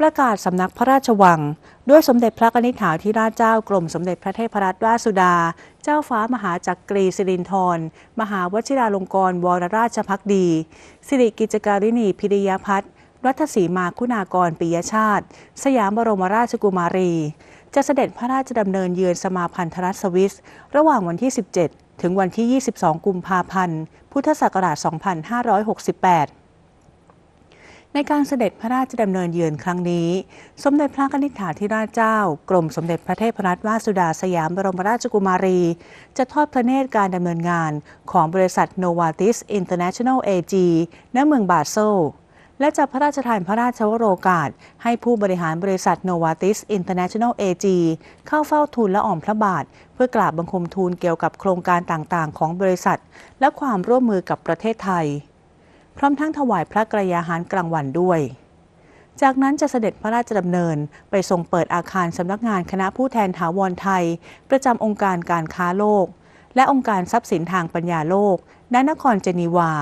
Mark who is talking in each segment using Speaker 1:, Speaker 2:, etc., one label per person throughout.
Speaker 1: ประกาศสำนักพระราชวัง ด้วยสมเด็จพระนิธิถาธิราชเจ้ากรมสมเด็จพระเทพรัตนราชสุดา เจ้าฟ้ามหาจักรีสิรินธรมหาวชิราลงกรณวรราชพักดี สิริกิจการินีพิริยพัฒน์รัฐศรีมาคุณากรปิยชาติ สยามบรมราชกุมารี จะเสด็จพระราชดำเนินเยือนสมาพันธรัฐสวิส ระหว่างวันที่ 17 ถึงวันที่ 22 กุมภาพันธ์ พุทธศักราช 2568 ในการเสด็จพระราชดำเนินเยือนครั้งนี้ สมเด็จพระนิธิถาธิราชเจ้า กรมสมเด็จพระเทพรัตนราชสุดาสยามบรมราชกุมารี จะทอดพระเนตรการดำเนินงานของบริษัท Novartis International AG ณเมืองบาโซลและจะพระราชทานพระราชวโรกาส ให้ผู้บริหารบริษัท Novartis International AG เอจีเข้าเฝ้าทูลละอ่องพระบาท เพื่อกราบบังคมทูลเกี่ยวกับโครงการต่างๆ ของบริษัท และความร่วมมือกับประเทศไทย พร้อมทั้งถวายพระกรยาหารกลางวันด้วย จากนั้นจะเสด็จพระราชดำเนินไปทรงเปิดอาคารสำนักงานคณะผู้แทนถาวรไทย ประจำองค์การการค้าโลก และองค์การทรัพย์สินทางปัญญาโลก ณ นครเจนีวา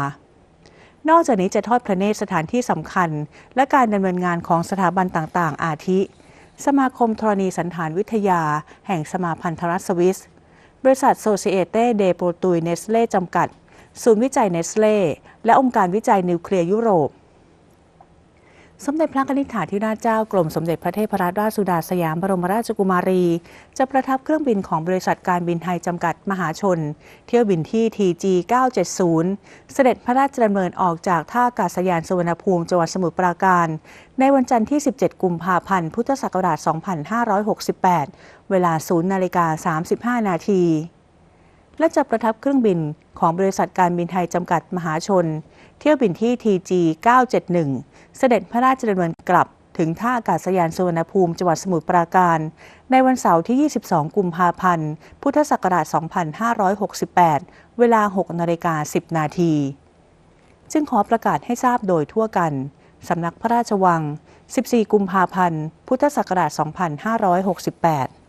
Speaker 1: นอกจากนี้จะทอดพระเนตรสถานที่สำคัญ และการดำเนินงานของสถาบันต่างๆ อาทิ สมาคมธรณีสันฐานวิทยา แห่งสมาพันธรัฐสวิส บริษัทโซเ i เอเตเดโปรตุยเนสเล่จำกัด ศูนย์วิจัยเนสเล่และองค์การวิจัยนิวเคลียร์ยุโรป สมเด็จพระนิธิถาธิราชเจ้ากรมสมเด็จพระเทพรัตนราชสุดาสยามบรมราชกุมารี จะประทับเครื่องบินของบริษัทการบินไทยจำกัดมหาชน เที่ยวบินที่ TG 970 เสด็จพระราชดำเนินออกจากท่าอากาศยานสุวรรณภูมิจังหวัดสมุทรปราการ ในวันจันทร์ที่ 17 กุมภาพันธ์ พุทธศักราช 2568 เวลา 0นาฬิกา35 นาที และจะประทับเครื่องบินของบริษัทการบินไทยจำกัดมหาชน เที่ยวบินที่ TG 971 เสด็จพระราชดำเนินกลับถึงท่าอากาศยานสุวรรณภูมิจังหวัดสมุทรปราการ ในวันเสาร์ที่ 22 กุมภาพันธ์ พุทธศักราช 2568 เวลา 6นาฬิกา10 นาที จึงขอประกาศให้ทราบโดยทั่วกัน สำนักพระราชวัง 14 กุมภาพันธ์ พุทธศักราช 2568